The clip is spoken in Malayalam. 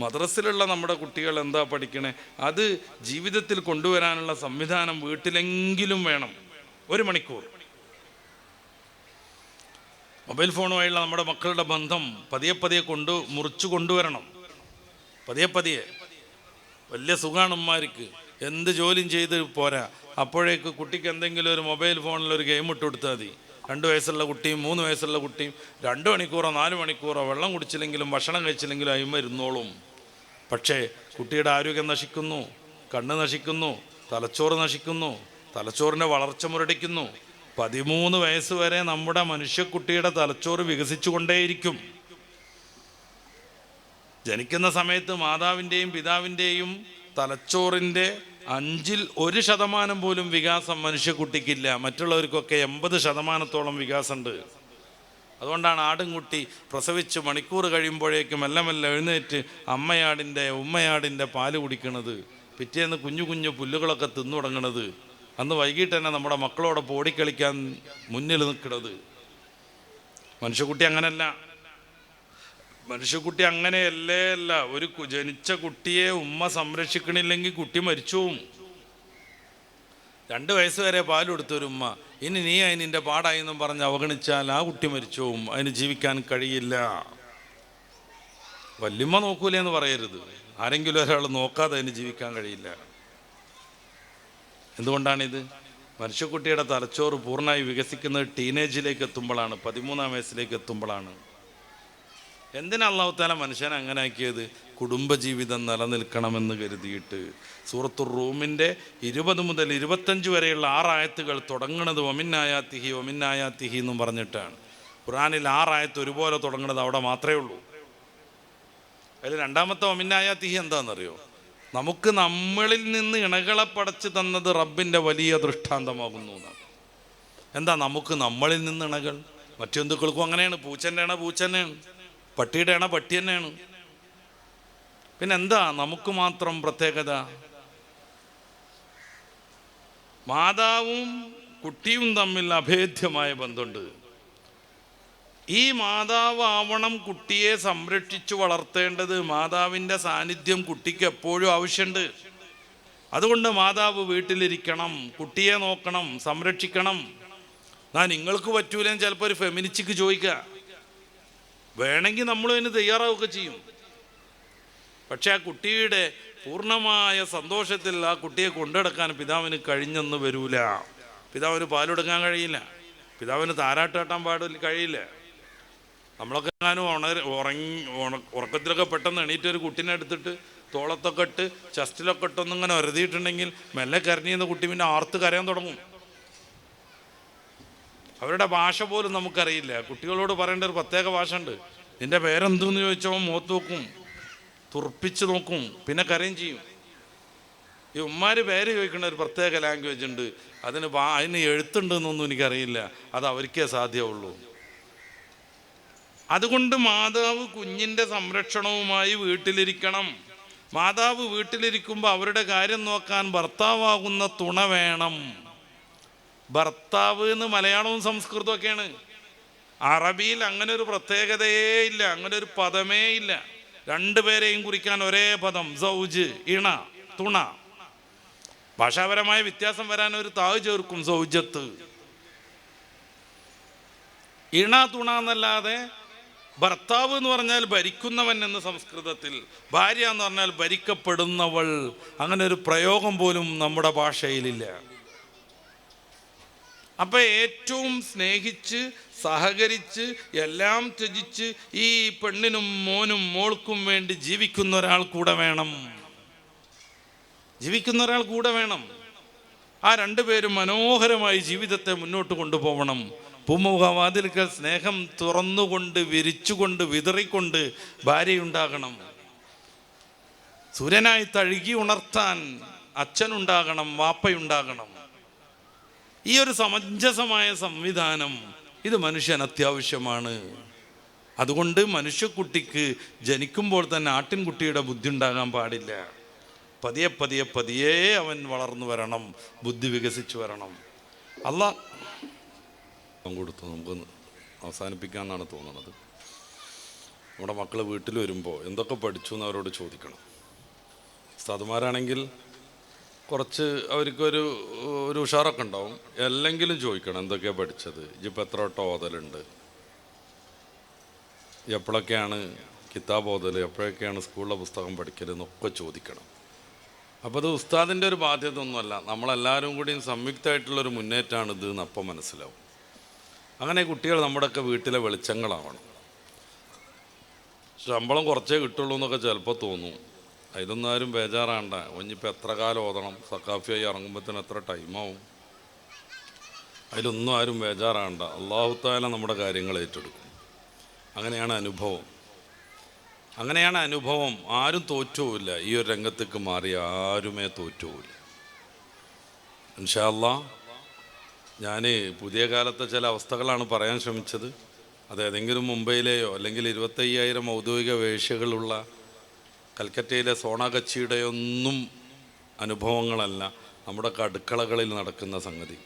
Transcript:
മദ്രസിലുള്ള നമ്മുടെ കുട്ടികൾ എന്താ പഠിക്കണേ? അത് ജീവിതത്തിൽ കൊണ്ടുവരാനുള്ള സംവിധാനം വീട്ടിലെങ്കിലും വേണം. ഒരു മണിക്കൂർ. മൊബൈൽ ഫോണുമായുള്ള നമ്മുടെ മക്കളുടെ ബന്ധം പതിയെ പതിയെ കൊണ്ട് മുറിച്ചു കൊണ്ടുവരണം. പതിയെ പതിയെ. വലിയ ഉമ്മാർക്ക് എന്ത് ജോലിയും ചെയ്ത് പോരാ. അപ്പോഴേക്ക് കുട്ടിക്ക് എന്തെങ്കിലും ഒരു മൊബൈൽ ഫോണിൽ ഒരു ഗെയിം ഇട്ട് കൊടുത്താൽ മതി. രണ്ട് വയസ്സുള്ള കുട്ടിയും മൂന്ന് വയസ്സുള്ള കുട്ടിയും രണ്ട് മണിക്കൂറോ നാല് മണിക്കൂറോ വെള്ളം കുടിച്ചില്ലെങ്കിലും ഭക്ഷണം കഴിച്ചില്ലെങ്കിലും അയിമ ഇരുന്നോളും. പക്ഷേ കുട്ടിയുടെ ആരോഗ്യം നശിക്കുന്നു കണ്ണ് നശിക്കുന്നു തലച്ചോറ് നശിക്കുന്നു തലച്ചോറിന്റെ വളർച്ച മുരടിക്കുന്നു. പതിമൂന്ന് വയസ്സ് വരെ നമ്മുടെ മനുഷ്യക്കുട്ടിയുടെ തലച്ചോറ് വികസിച്ചുകൊണ്ടേയിരിക്കും. ജനിക്കുന്ന സമയത്ത് മാതാവിന്റെയും പിതാവിന്റെയും തലച്ചോറിന്റെ അഞ്ചിൽ ഒരു ശതമാനം പോലും വികാസം മനുഷ്യക്കുട്ടിക്കില്ല. മറ്റുള്ളവർക്കൊക്കെ എൺപത് ശതമാനത്തോളം വികാസമുണ്ട്. അതുകൊണ്ടാണ് ആടുംകുട്ടി പ്രസവിച്ച് മണിക്കൂർ കഴിയുമ്പോഴേക്കും മെല്ലെ മെല്ലെ എഴുന്നേറ്റ് അമ്മയാടിന്റെ ഉമ്മയാടിന്റെ പാൽ കുടിക്കണത്. പിറ്റേന്ന് കുഞ്ഞു കുഞ്ഞു പുല്ലുകളൊക്കെ തിന്നു തുടങ്ങണത് അന്ന് വൈകിട്ട് തന്നെ നമ്മുടെ മക്കളോടൊപ്പം ഓടിക്കളിക്കാൻ മുന്നിൽ നിൽക്കുന്നത് മനുഷ്യക്കുട്ടി അങ്ങനല്ല. മനുഷ്യക്കുട്ടി അങ്ങനെയല്ലേ അല്ല. ഒരു ജനിച്ച കുട്ടിയെ ഉമ്മ സംരക്ഷിക്കണില്ലെങ്കിൽ കുട്ടി മരിച്ചു രണ്ട് വയസ്സ് വരെ ഉമ്മ ഇനി നീ അതിനിന്റെ പാടായി എന്നും പറഞ്ഞ് അവഗണിച്ചാൽ ആ കുട്ടി മരിച്ചു പോവും. അതിന് ജീവിക്കാൻ കഴിയില്ല. വല്യമ്മ നോക്കൂലേ എന്ന് പറയരുത്. ആരെങ്കിലും ഒരാൾ നോക്കാതെ അതിന് ജീവിക്കാൻ കഴിയില്ല. എന്തുകൊണ്ടാണിത്? മനുഷ്യക്കുട്ടിയുടെ തലച്ചോറ് പൂർണമായി വികസിക്കുന്നത് ടീനേജിലേക്ക് എത്തുമ്പോഴാണ് പതിമൂന്നാം വയസ്സിലേക്ക് എത്തുമ്പോഴാണ്. എന്തിനാ അള്ളാഹുത്താല മനുഷ്യനെ അങ്ങനെ ആക്കിയത്? കുടുംബജീവിതം നിലനിൽക്കണമെന്ന് കരുതിയിട്ട്. സൂറത്തു റൂമിന്റെ ഇരുപത് മുതൽ ഇരുപത്തഞ്ച് വരെയുള്ള ആറായത്തുകൾ തുടങ്ങുന്നത് ഒമിന്നായാത്തിഹി ഒമിന്നായാത്തിഹി എന്നും പറഞ്ഞിട്ടാണ്. ഖുറാനിൽ ആറായത്ത് ഒരുപോലെ തുടങ്ങുന്നത് അവിടെ മാത്രമേ ഉള്ളൂ. അതിൽ രണ്ടാമത്തെ ഒമിന്നായാത്തിഹി എന്താണെന്നറിയോ? നമുക്ക് നമ്മളിൽ നിന്ന് ഇണകളെ പടച്ചു തന്നത് റബ്ബിന്റെ വലിയ ദൃഷ്ടാന്തമാകുന്നു എന്നാണ്. എന്താ നമുക്ക് നമ്മളിൽ നിന്ന് ഇണകൾ? മറ്റു ജന്തുക്കൾക്കും അങ്ങനെയാണ്. പൂച്ചന്റെ ഇണ പൂച്ച തന്നെയാണ് പട്ടിയുടെ അണ പട്ടി തന്നെയാണ്. പിന്നെ എന്താ നമുക്ക് മാത്രം പ്രത്യേകത. മാതാവും കുട്ടിയും തമ്മിൽ അഭേദ്യമായ ബന്ധമുണ്ട്. ഈ മാതാവ് ആവണം കുട്ടിയെ സംരക്ഷിച്ചു വളർത്തേണ്ടത് മാതാവിന്റെ സാന്നിധ്യം കുട്ടിക്ക് എപ്പോഴും ആവശ്യമുണ്ട്. അതുകൊണ്ട് മാതാവ് വീട്ടിലിരിക്കണം കുട്ടിയെ നോക്കണം സംരക്ഷിക്കണം. ഞാൻ നിങ്ങൾക്ക് പറ്റൂലെന്ന് ചിലപ്പോൾ ഒരു ഫെമിനിച്ചിക്ക് ചോദിക്കുക. വേണമെങ്കിൽ നമ്മൾ അതിന് തയ്യാറാവുകയൊക്കെ ചെയ്യും. പക്ഷെ ആ കുട്ടിയുടെ പൂർണമായ സന്തോഷത്തിൽ ആ കുട്ടിയെ കൊണ്ടുനടക്കാൻ പിതാവിന് കഴിഞ്ഞെന്ന് വരൂല. പിതാവിന് പാലെടുക്കാൻ കഴിയില്ല. പിതാവിന് താരാട്ടാട്ടാൻ പാടില്ല കഴിയില്ല. നമ്മളൊക്കെ ഞാനും ഉണർ ഉറങ്ങി ഉറക്കത്തിലൊക്കെ പെട്ടെന്ന് എണീറ്റ് ഒരു കുട്ടീനെ എടുത്തിട്ട് തോളത്തൊക്കെ ഇട്ട് ചസ്റ്റിലൊക്കെ ഇട്ടൊന്നിങ്ങനെ ഒരതിയിട്ടുണ്ടെങ്കിൽ മെല്ലെ കരഞ്ഞിന്ന് കുട്ടി പിന്നെ ആർത്ത് കരയാൻ തുടങ്ങും. അവരുടെ ഭാഷ പോലും നമുക്കറിയില്ല. കുട്ടികളോട് പറയേണ്ട ഒരു പ്രത്യേക ഭാഷ ഉണ്ട് നിന്റെ പേരെന്തെന്ന് ചോദിച്ചവൻ മുഖത്ത് നോക്കും തുറപ്പിച്ച് നോക്കും പിന്നെ കരയും ചെയ്യും. ഈ ഉമ്മാർ പേര് ചോദിക്കുന്ന ഒരു പ്രത്യേക ലാംഗ്വേജ് ഉണ്ട്. അതിന് അതിന് എഴുത്തുണ്ടെന്നൊന്നും എനിക്കറിയില്ല. അത് അവർക്കേ സാധ്യമുള്ളൂ അതുകൊണ്ട് മാതാവ് കുഞ്ഞിന്റെ സംരക്ഷണവുമായി വീട്ടിലിരിക്കണം. മാതാവ് വീട്ടിലിരിക്കുമ്പോൾ അവരുടെ കാര്യം നോക്കാൻ ഭർത്താവാകുന്ന തുണ വേണം. ഭർത്താവ് എന്ന് മലയാളവും സംസ്കൃതവും ഒക്കെയാണ്. അറബിയിൽ അങ്ങനെ ഒരു പ്രത്യേകതയേ ഇല്ല അങ്ങനെ ഒരു പദമേ ഇല്ല. രണ്ടുപേരെയും കുറിക്കാൻ ഒരേ പദം സൗജ് ഇണ തുണ. ഭാഷാപരമായ വ്യത്യാസം വരാൻ ഒരു താവ് ചേർക്കും സൗജത്ത്. ഇണ തുണ എന്നല്ലാതെ ഭർത്താവ് എന്ന് പറഞ്ഞാൽ ഭരിക്കുന്നവൻ എന്ന് സംസ്കൃതത്തിൽ ഭാര്യ എന്ന് പറഞ്ഞാൽ ഭരിക്കപ്പെടുന്നവൾ. അങ്ങനെ ഒരു പ്രയോഗം പോലും നമ്മുടെ ഭാഷയിലില്ല. അപ്പൊ ഏറ്റവും സ്നേഹിച്ച് സഹകരിച്ച് എല്ലാം ത്യജിച്ച് ഈ പെണ്ണിനും മോനും മോൾക്കും വേണ്ടി ജീവിക്കുന്ന ഒരാൾ കൂടെ വേണം. ജീവിക്കുന്ന ഒരാൾ കൂടെ വേണം. ആ രണ്ടുപേരും മനോഹരമായി ജീവിതത്തെ മുന്നോട്ട് കൊണ്ടുപോകണം പൂമുഖവാതിൽക്കൽ സ്നേഹം തുറന്നുകൊണ്ട് വിരിച്ചുകൊണ്ട് വിതറിക്കൊണ്ട് ഭാര്യയുണ്ടാകണം. സൂര്യനായി തഴുകി ഉണർത്താൻ അച്ഛനുണ്ടാകണം വാപ്പയുണ്ടാകണം. ഈ ഒരു സമഞ്ജസമായ സംവിധാനം ഇത് മനുഷ്യൻ അത്യാവശ്യമാണ്. അതുകൊണ്ട് മനുഷ്യക്കുട്ടിക്ക് ജനിക്കുമ്പോൾ തന്നെ ആട്ടിൻകുട്ടിയുടെ ബുദ്ധി ഉണ്ടാകാൻ പാടില്ല. പതിയെ പതിയെ പതിയെ അവൻ വളർന്നു വരണം ബുദ്ധി വികസിച്ചു വരണം. അല്ല കൊടുത്തു. നമുക്കൊന്ന് അവസാനിപ്പിക്കാമെന്നാണ് തോന്നുന്നത്. നമ്മുടെ മക്കൾ വീട്ടിൽ വരുമ്പോൾ എന്തൊക്കെ പഠിച്ചു എന്ന് അവരോട് ചോദിക്കണം. ഉസ്താദുമാരാണെങ്കിൽ കുറച്ച് അവർക്കൊരു ഒരു ഉഷാറൊക്കെ ഉണ്ടാവും. അല്ലെങ്കിലും ചോദിക്കണം എന്തൊക്കെയാണ് പഠിച്ചത്? ഇപ്പം എത്ര വട്ടം ഓതലുണ്ട്? എപ്പോഴൊക്കെയാണ് കിതാബ് ഓതൽ എപ്പോഴൊക്കെയാണ് സ്കൂളിലെ പുസ്തകം പഠിക്കൽ എന്നൊക്കെ ചോദിക്കണം. അപ്പോൾ അത് ഉസ്താദിന്റെ ഒരു ബാധ്യത ഒന്നുമല്ല നമ്മളെല്ലാവരും കൂടിയും സംയുക്തമായിട്ടുള്ളൊരു മുന്നേറ്റമാണ് ഇത് എന്ന് അപ്പം മനസ്സിലാവും. അങ്ങനെ കുട്ടികൾ നമ്മുടെയൊക്കെ വീട്ടിലെ വെളിച്ചങ്ങളാവണം. ശമ്പളം കുറച്ചേ കിട്ടുള്ളൂ എന്നൊക്കെ ചിലപ്പോൾ തോന്നും. അതിലൊന്നും ആരും ബേജാറാണ്ട. ഒന്നിപ്പോൾ എത്ര കാലം ഓതണം? സക്കാഫിയായി ഇറങ്ങുമ്പോഴത്തേന് എത്ര ടൈമാവും? അതിലൊന്നും ആരും ബേജാറാണ്ട. അള്ളാഹുത്താല നമ്മുടെ കാര്യങ്ങൾ ഏറ്റെടുക്കും. അങ്ങനെയാണ് അനുഭവം. അങ്ങനെയാണ് അനുഭവം. ആരും തോറ്റുമില്ല ഈ ഒരു രംഗത്തേക്ക് മാറി ആരുമേ തോറ്റുമില്ല ഇൻഷാല്ല ഞാൻ പുതിയ കാലത്തെ ചില അവസ്ഥകളാണ് പറയാൻ ശ്രമിച്ചത്. അത് ഏതെങ്കിലും മുംബൈയിലെയോ അല്ലെങ്കിൽ ഇരുപത്തയ്യായിരം ഔദ്യോഗിക വേശ്യകളുള്ള കൽക്കറ്റയിലെ സോണാഗച്ചിയുടെയൊന്നും അനുഭവങ്ങളല്ല നമ്മുടെ അടുക്കളകളിൽ നടക്കുന്ന സംഗതി.